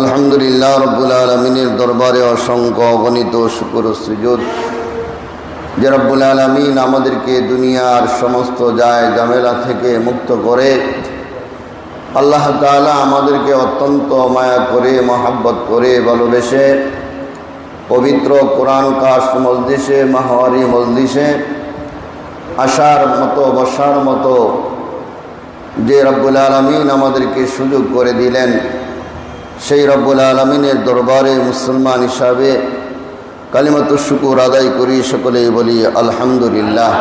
আলহামদুলিল্লাহ রব্বুল আলমিনের দরবারে অসংখ্য অগণিত শুকুর সুযোগ যে রব্বুল আলমিন আমাদেরকে দুনিয়ার সমস্ত যায় জামেলা থেকে মুক্ত করে, আল্লাহ তাআলা আমাদেরকে অত্যন্ত মায়া করে, মহাব্বত করে ভালোবেসে, পবিত্র কোরআন কাশ মজলিসে, মাহওয়ারি মজলিসে আসার মতো, বসার মতো যে রব্বুল আলমিন আমাদেরকে সুযোগ করে দিলেন। সেই রব্বুল আলমিনের দরবারে মুসলমান হিসাবে কালিমাত শুকুর আদায় করি সকলেই বলি, আলহামদুলিল্লাহ।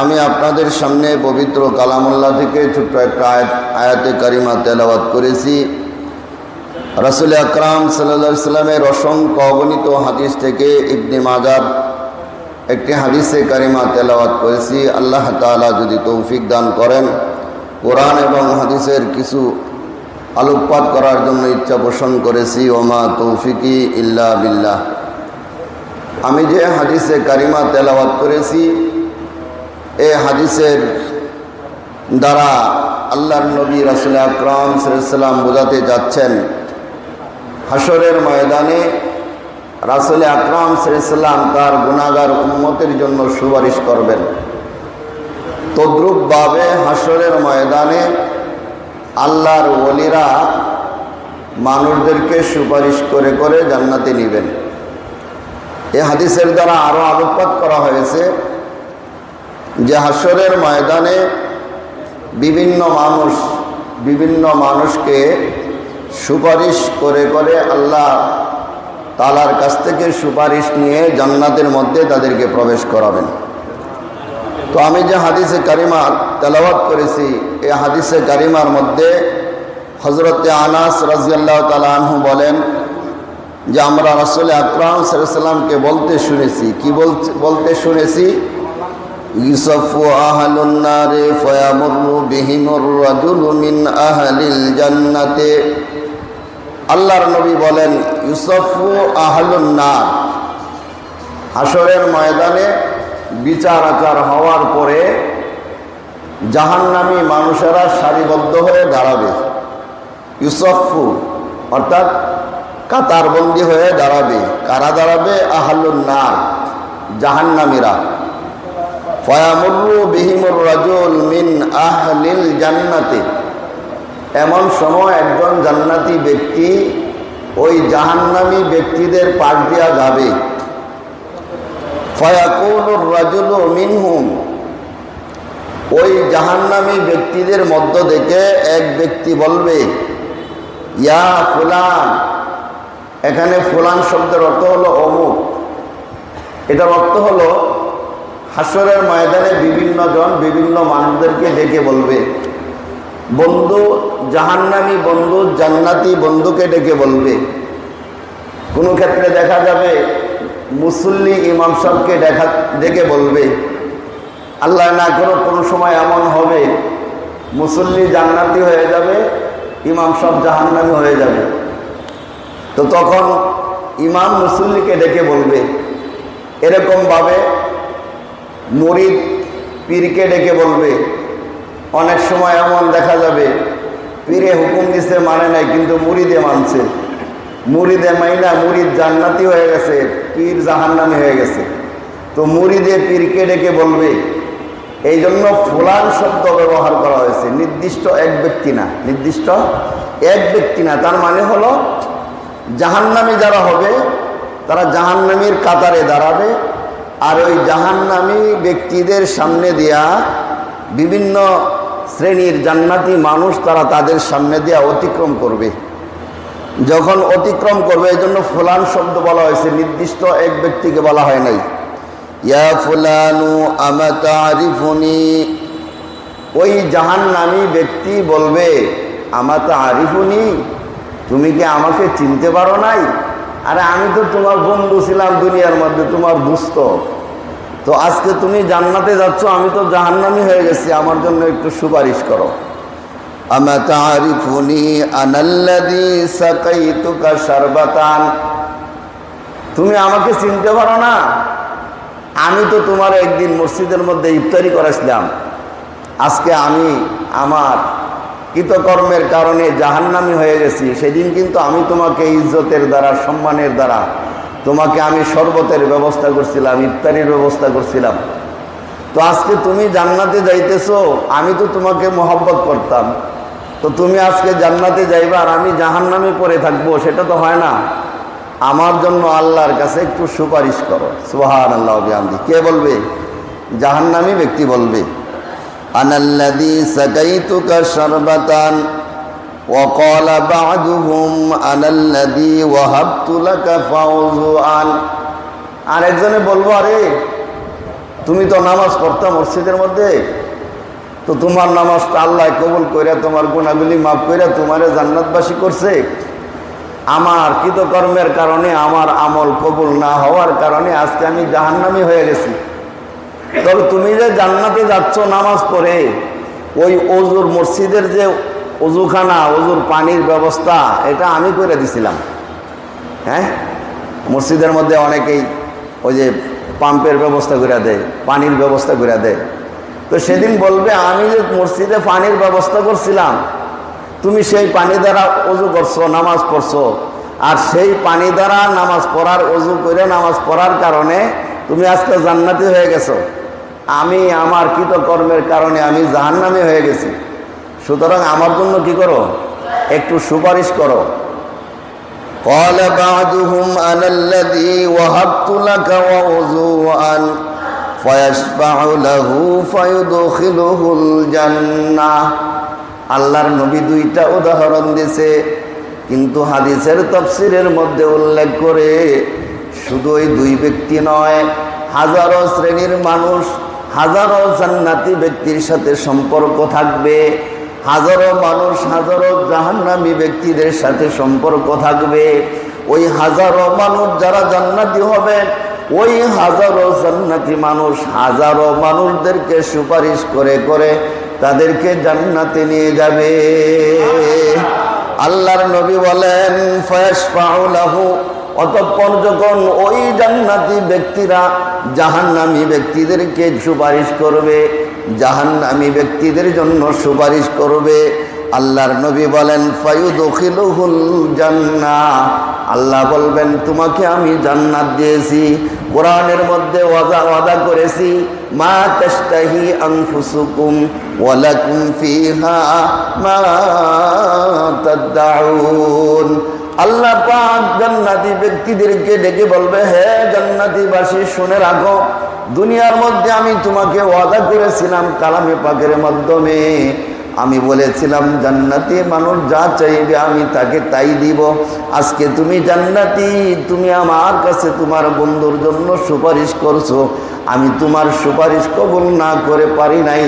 আমি আপনাদের সামনে পবিত্র কালামুল্লাহ থেকে ছোট্ট একটা আয়াত, আয়াতে কারিমা তেলাওয়াত করেছি। রাসুল আকরাম সাল্লা সাল্লামের অসংখ্য অগণিত হাদিস থেকে ইবনে মাজার একটি হাদিসে কারিমা তেলাওয়াত করেছি। আল্লাহ তালা যদি তৌফিক দান করেন, কোরআন এবং হাদিসের কিছু আলোকপাত করার জন্য ইচ্ছা পোষণ করেছি, ওমা তৌফিকি ইল্লা বিল্লাহ। আমি যে হাদিসে কারিমা তেলাওয়াত করেছি, এ হাদিসের দ্বারা আল্লাহর নবী রাসুল আকরাম সাল্লাম বোঝাতে যাচ্ছেন হাসরের ময়দানে রাসুল আকরাম সাল্লাম তার গুণাগার উন্মতের জন্য সুপারিশ করবেন। তদ্রুপভাবে হাসরের ময়দানে আল্লাহর ওলিরা মানুষদেরকে সুপারিশ করে করে জান্নাতে নেবেন। এ হাদিসের দ্বারা আরও আলোকপাত করা হয়েছে যে হাসরের ময়দানে বিভিন্ন মানুষ, বিভিন্ন মানুষকে সুপারিশ করে করে আল্লাহ তালার কাছ থেকে সুপারিশ নিয়ে জান্নাতের মধ্যে তাদেরকে প্রবেশ করাবেন। তো আমি যে হাদিসে কারিমা তেলাওয়াত করেছি, এই হাদিসে কারিমার মধ্যে হজরতে আনাস রাজিয়াল্লাহ তালু বলেন যে, আমরা রাসুল আকরাম সাল্লামকে বলতে শুনেছি। কি বলতে শুনেছি? ইউসফু মিন জান্নাতে। আল্লাহর নবী বলেন, ইউসফু আহলুন্নার হাসরের ময়দানে বিচার আচার হওয়ার পরে জাহান্নামী মানুষেরা সারিবদ্ধ হয়ে দাঁড়াবে। ইউসফু অর্থাৎ কাতারবন্দি হয়ে দাঁড়াবে। কারা দাঁড়াবে? আহলুন্নার জাহান্নামীরা। ফয়ামুরু বিহিমুর রাজুল মিন আহলিল জান্নাতে। এমন সময় একজন জান্নাতি ব্যক্তি ওই জাহান্নামী ব্যক্তিদের পাশ দেওয়া যাবে। ফয়াকুলুর রাজুল মিনহুম। ওই জাহান্নামী ব্যক্তিদের মধ্য থেকে এক ব্যক্তি বলবে, ইয়া ফুলান। এখানে ফুলান শব্দের অর্থ হলো অমুক। এটার অর্থ হলো হাসরের ময়দানে বিভিন্ন জন বিভিন্ন মানুষদেরকে ডেকে বলবে, বন্ধু, জাহান্নামি বন্ধু, জান্নাতি বন্ধুকে ডেকে বলবে। কোনো ক্ষেত্রে দেখা যাবে মুসল্লি ইমাম সাহকে দেখা ডেকে বলবে, আল্লাহ না করো কোনো সময় এমন হবে, মুসল্লি জান্নাতি হয়ে যাবে, ইমাম সব জাহান্নামি হয়ে যাবে। তো তখন ইমাম মুসল্লিকে ডেকে বলবে, এরকমভাবে মরিদ পীরকে ডেকে বলবে, অনেক সময় এমন দেখা যাবে, পীরে হুকুম দিছে মানে নাই, কিন্তু মুরিদে মানছে। মুরিদে মাইনা, মুরিদ জান্নাতি হয়ে গেছে, পীর জাহান্নামি হয়ে গেছে। তো মুরিদে পীরকে ডেকে বলবে এই জন্য ফুলান শব্দ ব্যবহার করা হয়েছে, নির্দিষ্ট এক ব্যক্তি না, নির্দিষ্ট এক ব্যক্তি না। তার মানে হলো, জাহান্নামি যারা হবে, তারা জাহান্নামির কাতারে দাঁড়াবে, আর ওই জাহান্নামী ব্যক্তিদের সামনে দিয়া বিভিন্ন শ্রেণির জান্নাতি মানুষ তারা তাদের সামনে দিয়া অতিক্রম করবে। যখন অতিক্রম করবে, এই জন্য ফুলান শব্দ বলা হয়েছে। নির্দিষ্ট এক ব্যক্তিকে বলা হয় নাই। ইয়া ফুলানু আমাতারিফুনি ওই জাহান্নামী ব্যক্তি বলবে আমাতা আরিফুনি তুমি কি আমাকে চিনতে পারো নাই? আরে, আমি তো তোমার বন্ধু ছিলাম দুনিয়ার মধ্যে, তোমার বুঝতো তো আজকে তুমি জান্নাতে যাচ্ছ, আমি তো জাহান্নামি হয়ে গেছি, আমার জন্য একটু সুপারিশ করো। তুমি আমাকে চিনতে পারো না। আমি তো তোমার একদিন মসজিদের মধ্যে ইফতারি করেছিলাম। আজকে আমি আমার কৃতকর্মের কারণে জাহান্নামি হয়ে গেছি। সেদিন কিন্তু আমি তোমাকে ইজ্জতের দ্বারা, সম্মানের দ্বারা, তোমাকে আমি শরবতের ব্যবস্থা করছিলাম, ইফতারির ব্যবস্থা করছিলাম। তো আজকে তুমি জান্নাতে যাইতেছো, আমি তো তোমাকে মহব্বত করতাম। তো তুমি আজকে জান্নাতে যাইবা আর আমি জাহান্নামে পড়ে থাকবো সেটা তো হয় না আমার জন্য আল্লাহর কাছে একটু সুপারিশ করো সুহান আল্লাহ বিহামদি কে বলবে জাহান্নামী ব্যক্তি বলবে আনাল্লাদি সাকাইতুকা শরবাতান وقال بعضهم انا الذي وهبت لك فوزا আরেকজনে বলবো আরে তুমি তো নামাজ পড়তা মসজিদের মধ্যে তো তোমার নামাজটা আল্লাহ কবুল কইরা, তোমার গুণাগুলি মাফ কইরা তোমারে জান্নাতবাসী করছে। আমার কৃতকর্মের কারণে, আমার আমল কবুল না হওয়ার কারণে আজকে আমি জাহান্নামি হয়ে গেছি। তবে তুমি যে জান্নাতে যাচ্ছ নামাজ পড়ে, ওই অজুর মসজিদের যে অজুখানা অজুর পানির ব্যবস্থা, এটা আমি করে দিছিলাম। হ্যাঁ? মসজিদের মধ্যে অনেকেই ওই যে পাম্পের ব্যবস্থা করে দেয়, পানির ব্যবস্থা করে দেয়। তো সেদিন বলবে আমি যে মসজিদে পানির ব্যবস্থা করছিলাম তুমি সেই পানি দ্বারা অজু করছো নামাজ পড়ছো আর সেই পানি দ্বারা নামাজ পড়ার অজু করে নামাজ পড়ার কারণে তুমি আজকে জান্নাতি হয়ে গেছো আমি আমার কৃতকর্মের কারণে আমি জাহান্নামে হয়ে গেছি সুতরাং আমার জন্য কি করো একটু সুপারিশ করো قال بعضهم أنا الذي وهبت لك وضوءا আল্লাহর নবী দুইটা উদাহরণ দিছে, কিন্তু হাদিসের তফসিরের মধ্যে উল্লেখ করে শুধু ওই দুই ব্যক্তি নয়, হাজারো শ্রেণির মানুষ, হাজারো জান্নাতি ব্যক্তির সাথে সম্পর্ক থাকবে। হাজারো মানুষ, হাজারো জাহান্নামী ব্যক্তিদের সাথে সম্পর্ক থাকবে। ওই হাজারো মানুষ যারা জান্নাতি হবে ওই হাজারো জান্নাতি মানুষ হাজারো মানুষদেরকে সুপারিশ করে করে তাদেরকে জান্নাতে নিয়ে যাবে। আল্লাহর নবী বলেন ফয়াস পাউলাহু অতঃপর যখন ওই জান্নাতি ব্যক্তিরা জাহান্নামী ব্যক্তিদেরকে সুপারিশ করবে, জাহান্নামী ব্যক্তিদের জন্য সুপারিশ করবে আল্লাহর নবী বলেন, ফায়ুদখিলুহুল আল্লাহ বলবেন, তোমাকে আমি জান্নাত দিয়েছি, কোরআনের মধ্যে ওয়াদা ওয়াদা করেছি, মা তাশতাহি আনফুসুকুম ওয়ালাকুম ফিহা মা আল্লাহ পাক জান্নাতি ব্যক্তিদেরকে ডেকে বলবে, হে জান্নাতিবাসী, শুনে রাখো, দুনিয়ার মধ্যে আমি তোমাকে ওয়াদা করেছিলাম কালামে পাকের মাধ্যমে। আমি বলেছিলাম, জান্নাতি মানুষ যা চাইবে আমি তাকে তাই দিব। আজকে তুমি জান্নাতি, তুমি আমার কাছে তোমার বন্ধুর জন্য সুপারিশ করছ। আমি তোমার সুপারিশ কবুল না করে পারি নাই।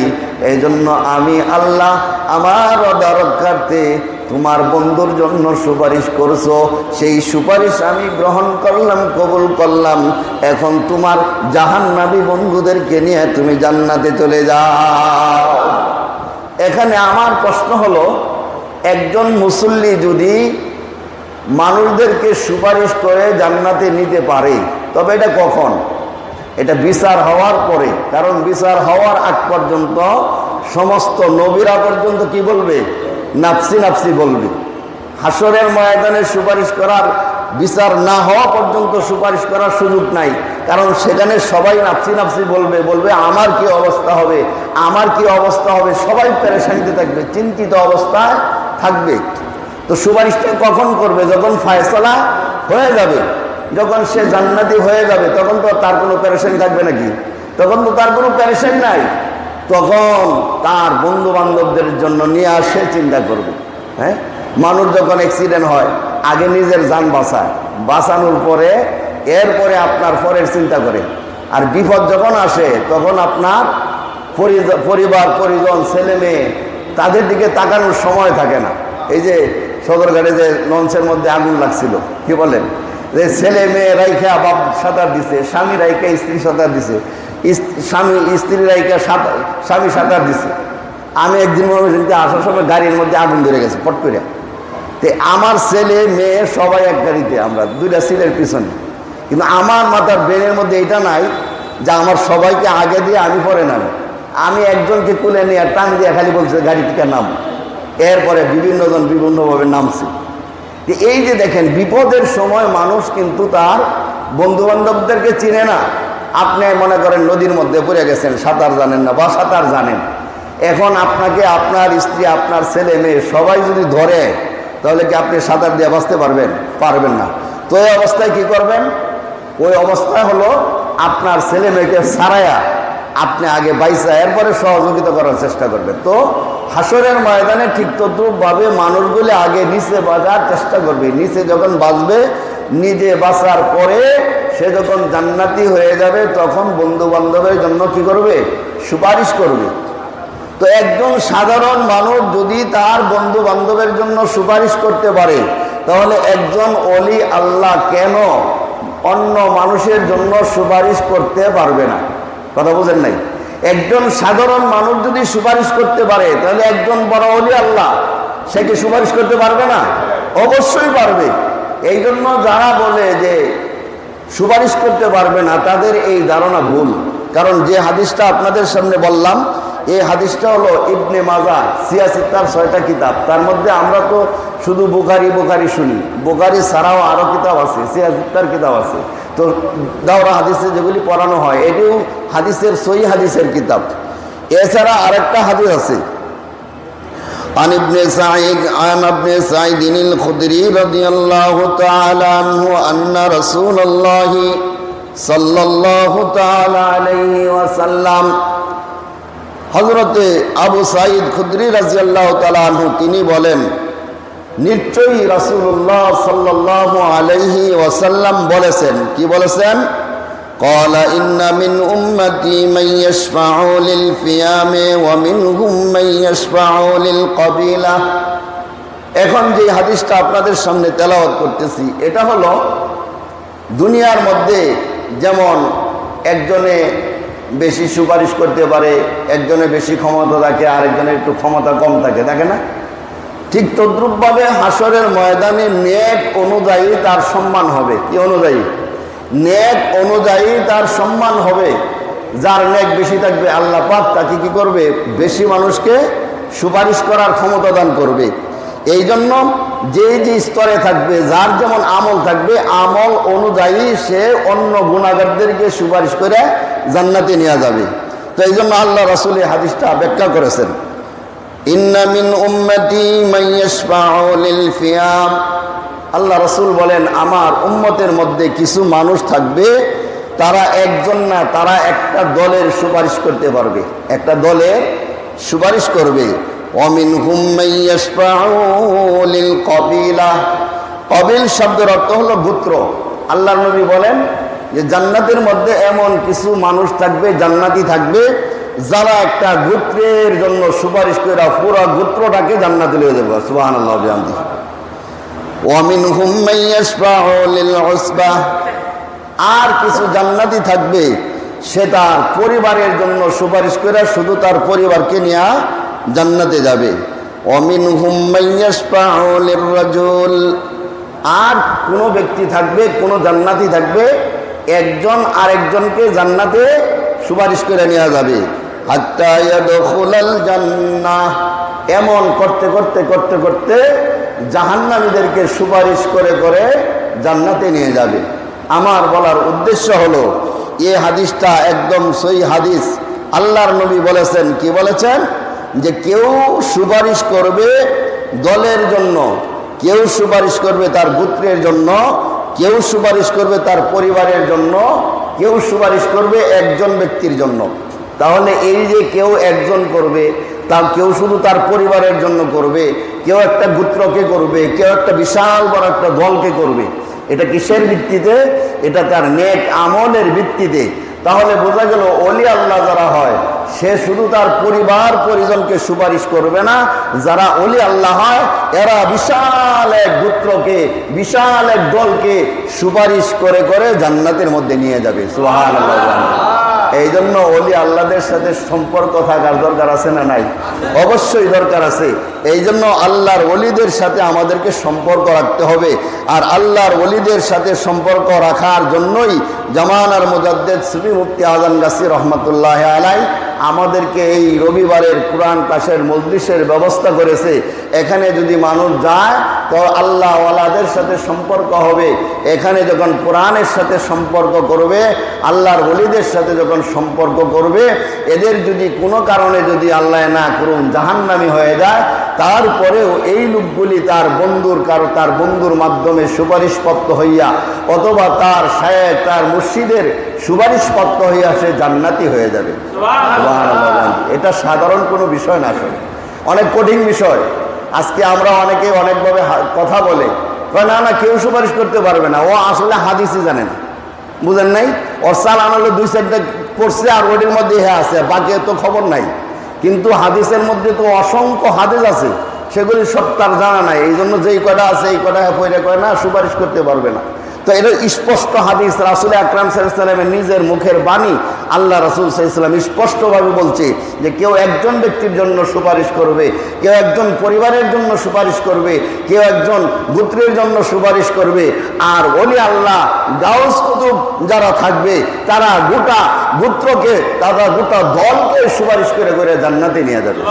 এই জন্য আমি আল্লাহ আমার অদারক্ষার্থে তোমার বন্ধুর জন্য সুপারিশ করছ। সেই সুপারিশ আমি গ্রহণ করলাম, কবুল করলাম। এখন তোমার জাহান্নাবি বন্ধুদেরকে নিয়ে তুমি জান্নাতে চলে যাও। এখানে আমার প্রশ্ন হলো, একজন মুসল্লি যদি মানুষদেরকে সুপারিশ করে জান্নাতে নিতে পারে, তবে এটা কখন? এটা বিচার হওয়ার পরে। কারণ বিচার হওয়ার আগ পর্যন্ত সমস্ত নবীরা পর্যন্ত কি বলবে? নাপসি নাপসি বলবে। হাসরের ময়দানে সুপারিশ করার, বিচার না হওয়া পর্যন্ত সুপারিশ করার সুযোগ নাই। কারণ সেখানে সবাই নাফসি নাফসি বলবে বলবে আমার কি অবস্থা হবে, আমার কি অবস্থা হবে, সবাই পেরেশানিতে থাকবে, চিন্তিত অবস্থায় থাকবে। তো সুপারিশটা কখন করবে? যখন ফায়সলা হয়ে যাবে, যখন সে জান্নাতি হয়ে যাবে, তখন তো তার কোনো প্যারেশানি থাকবে নাকি? তখন তো তার কোনো প্যারেশানি নাই। তখন তার বন্ধু বান্ধবদের জন্য নিয়ে আসে, চিন্তা করবে। হ্যাঁ? মানুষ যখন অ্যাক্সিডেন্ট হয়, আগে নিজের যান বাঁচায়। বাঁচানোর পরে এরপরে আপনার পরের চিন্তা করে। আর বিপদ যখন আসে, তখন আপনার পরিবার, পরিজন, ছেলে মেয়ে, তাদের দিকে তাকানোর সময় থাকে না। এই যে সদরঘাটে যে লঞ্চের মধ্যে আগুন লাগছিল, কি বলেন? যে ছেলে মেয়ে রাইখা বাপ সাঁতার দিছে, স্বামী রাইখা স্ত্রী সাঁতার দিছে স্বামী, স্ত্রী রাইখা সাঁতার স্বামী সাঁতার দিছে। আমি একদিন মনে আসার সময় গাড়ির মধ্যে আগুন ধরে গেছে, পট করে তে আমার ছেলে, মেয়ে সবাই এক গাড়িতে, আমরা দুইটা সিলের পিছনে। কিন্তু আমার মাথার ব্রেনের মধ্যে এটা নাই যে আমার সবাইকে আগে দিয়ে আমি পরে নামে। আমি একজনকে কুলে নিয়ে টান দিয়ে খালি বলছে, গাড়ি থেকে নাম। এরপরে বিভিন্নজন বিভিন্নভাবে নামছে। এই যে দেখেন, বিপদের সময় মানুষ কিন্তু তার বন্ধু বান্ধবদেরকে চিনে না। আপনি মনে করেন নদীর মধ্যে পড়ে গেছেন, সাঁতার জানেন না বা সাঁতার জানেন। এখন আপনাকে আপনার স্ত্রী, আপনার ছেলে, মেয়ে সবাই যদি ধরে, তাহলে কি আপনি সাঁতার দিয়ে বাঁচতে পারবেন? পারবেন না। তো এই অবস্থায় কি করবেন? ওই অবস্থায় হলো আপনার ছেলে মেয়েকে সারায়া আপনি আগে বাইসা, এরপরে সহযোগিতা করার চেষ্টা করবেন তো হাসরের ময়দানে ঠিক তদ্রুপভাবে মানুষগুলি আগে নিচে বাজার চেষ্টা করবে। নিচে যখন বাঁচবে, নিজে বাঁচার পরে সে যখন জান্নাতি হয়ে যাবে, তখন বন্ধু বান্ধবের জন্য কি করবে? সুপারিশ করবে। তো একজন সাধারণ মানুষ যদি তার বন্ধু বান্ধবের জন্য সুপারিশ করতে পারে, তাহলে একজন অলি আল্লাহ কেন অন্য মানুষের জন্য সুপারিশ করতে পারবে না। কথা বোঝেন নাই? একজন সাধারণ মানুষ যদি সুপারিশ করতে পারে, তাহলে একজন বড় অলি আল্লাহ, সে কি সুপারিশ করতে পারবে না? অবশ্যই পারবে। এই জন্য যারা বলে যে সুপারিশ করতে পারবে না, তাদের এই ধারণা ভুল। কারণ যে হাদিসটা আপনাদের সামনে বললাম এই হাদিসটা হলো ইবনে মাজা সিয়াসিত্তার ছয়টা কিতাব তার মধ্যে আমরা তো শুধু বোকারি বোকারি শুনি বোকারি ছাড়াও আরও কিতাব আছে সিয়াসিত্তার কিতাব আছে তো দাওরা হাদিসে যেগুলি পড়ানো হয় এটিও হাদিসের সই হাদিসের কিতাব এছাড়া আরেকটা হাদিস আছে عن ابن سعيد عن ابن سعيد الخدري رضي الله تعالى عنه أن رسول الله صلى الله تعالى عليه وسلم হজরতে আবু সাইদ খুদ্রি রাজিয়াল্লাহ তালু তিনি বলেন নিশ্চয়ই রাসুল্লাহ সাল্লাহ আলহি ওয়াসাল্লাম বলেছেন কি বলেছেন قال إن من أمتي من يشفع للفيام ومنهم من يشفع للقبيلة এখন যে হাদিসটা আপনাদের সামনে তেলাওয়াত করতেছি এটা হলো দুনিয়ার মধ্যে যেমন একজনে বেশি সুপারিশ করতে পারে, একজনে বেশি ক্ষমতা থাকে, আরেকজনের একটু ক্ষমতা কম থাকে থাকে না? ঠিক তদ্রুপভাবে হাসরের ময়দানে নেক অনুযায়ী তার সম্মান হবে। কি অনুযায়ী? নেক অনুযায়ী তার সম্মান হবে। যার নেক বেশি থাকবে, আল্লাহ পাক তাকে কি করবে? বেশি মানুষকে সুপারিশ করার ক্ষমতা দান করবে। এই জন্য যে যে স্তরে থাকবে, যার যেমন আমল থাকবে, আমল অনুযায়ী সে অন্য গুণাগারদেরকে সুপারিশ করে জান্নাতে নেওয়া যাবে। তো এই জন্য আল্লাহ রাসুল এই হাদিসটা ব্যাখ্যা করেছেন। ইন্নামিন আল্লাহ রসুল বলেন, আমার উম্মতের মধ্যে কিছু মানুষ থাকবে, তারা একজন না, তারা একটা দলের সুপারিশ করতে পারবে। একটা দলের সুপারিশ করবে। অমিন হুমাইয়াসফাউলিল কবিলা। কবিল শব্দের অর্থ হলো গোত্র আল্লাহ নবী বলেন যে, জান্নাতের মধ্যে এমন কিছু মানুষ থাকবে, জান্নাতি থাকবে, যারা একটা গোত্রের জন্য সুপারিশ করে পুরো গোত্রটাকে জান্নাতে লিয়ে দেবো সুবাহ আল্লাহ ওয়ামিন হুম্মাইয়াসফাউলিল আর কিছু জান্নাতি থাকবে, সে তার পরিবারের জন্য সুপারিশ করে শুধু তার পরিবারকে নিয়ে জান্নাতে যাবে। অমিন আর কোনো ব্যক্তি থাকবে, কোনো জান্নাতি থাকবে, একজন আরেকজনকে জান্নাতে সুপারিশ করে নেওয়া যাবে। এমন করতে করতে করতে করতে জাহান্নামীদেরকে সুপারিশ করে করে জান্নাতে নিয়ে যাবে। আমার বলার উদ্দেশ্য হলো, এ হাদিসটা একদম সই হাদিস। আল্লাহর নবী বলেছেন, কি বলেছেন? যে কেউ সুপারিশ করবে দলের জন্য, কেউ সুপারিশ করবে তার পুত্রের জন্য, কেউ সুপারিশ করবে তার পরিবারের জন্য, কেউ সুপারিশ করবে একজন ব্যক্তির জন্য। তাহলে এই যে কেউ একজন করবে, তা কেউ শুধু তার পরিবারের জন্য করবে, কেউ একটা গুত্রকে করবে, কেউ একটা বিশাল বড় একটা দলকে করবে। এটা কিসের ভিত্তিতে? এটা তার নেক আমলের ভিত্তিতে। তাহলে বোঝা গেল অলি আল্লাহ যারা হয় সে শুধু তার পরিবার পরিজনকে সুপারিশ করবে না, যারা অলি আল্লাহ হয়, এরা বিশাল এক গুত্রকে, বিশাল এক দলকে সুপারিশ করে করে জান্নাতের মধ্যে নিয়ে যাবে। সুহান এই জন্য অলি আল্লাহদের সাথে সম্পর্ক থাকার দরকার আছে না নাই? অবশ্যই দরকার আছে। এই জন্য আল্লাহর অলিদের সাথে আমাদেরকে সম্পর্ক রাখতে হবে। আর আল্লাহর অলিদের সাথে সম্পর্ক রাখার জন্যই জামানার মুজাদ্দেদ সুফি মুফতি আজম গাছি রহমতুল্লাহ আলাই আমাদেরকে এই রবিবারের কোরআন পাশের মজলিসের ব্যবস্থা করেছে। এখানে যদি মানুষ যায়, তো আল্লাহ ওয়ালাদের সাথে সম্পর্ক হবে। এখানে যখন কোরআনের সাথে সম্পর্ক করবে, আল্লাহর বলিদের সাথে যখন সম্পর্ক করবে, এদের যদি কোনো কারণে যদি আল্লাহ না করুন, জাহান্নামি হয়ে যায়, তারপরেও এই লোকগুলি তার বন্ধুর কারও, তার বন্ধুর মাধ্যমে সুপারিশপত্র হইয়া, অথবা তার সাহেব তার মুর্শিদের সুপারিশপত্র হইয়া সে জান্নাতি হয়ে যাবে। এটা সাধারণ কোনো বিষয় না, আসলে। অনেক কঠিন বিষয়। আজকে আমরা অনেকে অনেকভাবে কথা বলে। না না, কেউ সুপারিশ করতে পারবে না। ও আসলে হাদিসই জানে না। বুঝেন নাই? ওর সাল আনলে দুই সাইডটা পড়ছে আর ওটির মধ্যে হ্যাঁ আছে বাকি তো খবর নাই। কিন্তু হাদিসের মধ্যে তো অসংখ্য হাদিস আছে। সেগুলি সব তার জানা নাই। এই জন্য যেই কটা আছে, এই কটা পয়রা কয়, না, সুপারিশ করতে পারবে না। তো এটা স্পষ্ট হাদিস। রাসুল আকরাম সাল্লামের নিজের মুখের বাণী আল্লাহ রাসুল সাল্লাম স্পষ্টভাবে বলছে যে কেউ একজন ব্যক্তির জন্য সুপারিশ করবে, কেউ একজন পরিবারের জন্য সুপারিশ করবে, কেউ একজন গোত্রের জন্য সুপারিশ করবে। আর ওলি আল্লাহ, গাউস কুতুব যারা থাকবে, তারা গোটা গোত্রকে, তারা গোটা দলকে সুপারিশ করে করে জান্নাতে নিয়ে যাবে।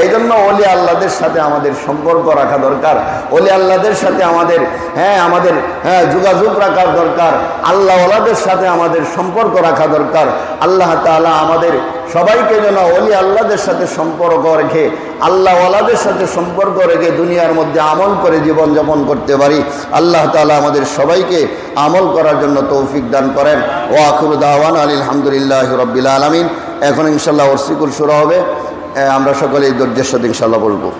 এই জন্য অলি আল্লাহদের সাথে আমাদের সম্পর্ক রাখা দরকার। অলি আল্লাহদের সাথে আমাদের হ্যাঁ আমাদের হ্যাঁ যোগাযোগ রাখার দরকার। আল্লাহওয়ালাদের সাথে আমাদের সম্পর্ক রাখা দরকার। আল্লাহ তাআলা আমাদের সবাইকে যেন অলি আল্লাহদের সাথে সম্পর্ক রেখে, আল্লাহ আল্লাহওয়ালাদের সাথে সম্পর্ক রেখে দুনিয়ার মধ্যে আমল করে জীবনযাপন করতে পারি। আল্লাহ তাআলা আমাদের সবাইকে আমল করার জন্য তৌফিক দান করেন। ও আখরু দাওয়ান আলহামদুলিল্লাহ রব্বিল আলমিন। এখন ইনশাল্লাহ ওরসিকুল শুরু হবে। আমরা সকলেই ধৈর্যের সাথে ইনশাল্লাহ বলব।